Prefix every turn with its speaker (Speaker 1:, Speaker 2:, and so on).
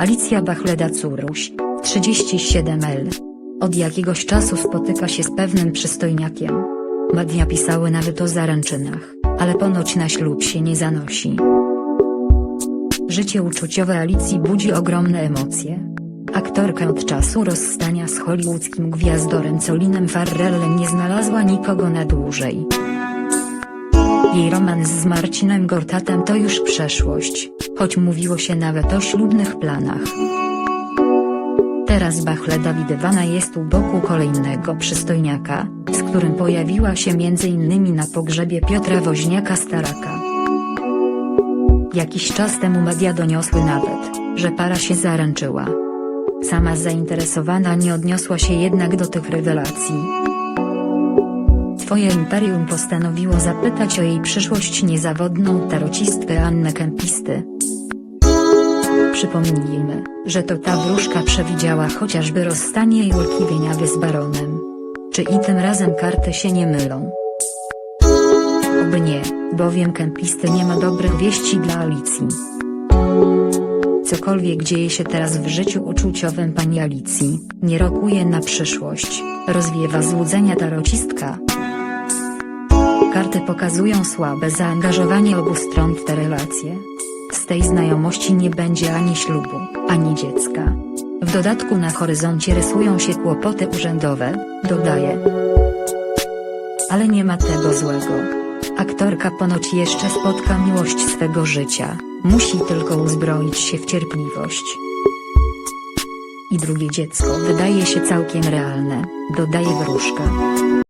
Speaker 1: Alicja Bachleda-Curuś, 37L. Od jakiegoś czasu spotyka się z pewnym przystojniakiem. Media pisały nawet o zaręczynach, ale ponoć na ślub się nie zanosi. Życie uczuciowe Alicji budzi ogromne emocje. Aktorka od czasu rozstania z hollywoodzkim gwiazdorem Colinem Farrellem nie znalazła nikogo na dłużej. Jej romans z Marcinem Gortatem to już przeszłość, choć mówiło się nawet o ślubnych planach. Teraz Bachleda widywana jest u boku kolejnego przystojniaka, z którym pojawiła się m.in. na pogrzebie Piotra Woźniaka-Staraka. Jakiś czas temu media doniosły nawet, że para się zaręczyła. Sama zainteresowana nie odniosła się jednak do tych rewelacji. Twoje imperium postanowiło zapytać o jej przyszłość niezawodną tarocistkę Annę Kempisty. Przypomnijmy, że to ta wróżka przewidziała chociażby rozstanie Julki Wieniawy z baronem. Czy i tym razem karty się nie mylą? Oby nie, bowiem Kempisty nie ma dobrych wieści dla Alicji. Cokolwiek dzieje się teraz w życiu uczuciowym pani Alicji, nie rokuje na przyszłość, rozwiewa złudzenia tarocistka. Karty pokazują słabe zaangażowanie obu stron w te relacje. Z tej znajomości nie będzie ani ślubu, ani dziecka. W dodatku na horyzoncie rysują się kłopoty urzędowe, dodaje. Ale nie ma tego złego. Aktorka ponoć jeszcze spotka miłość swego życia, musi tylko uzbroić się w cierpliwość. I drugie dziecko wydaje się całkiem realne, dodaje wróżka.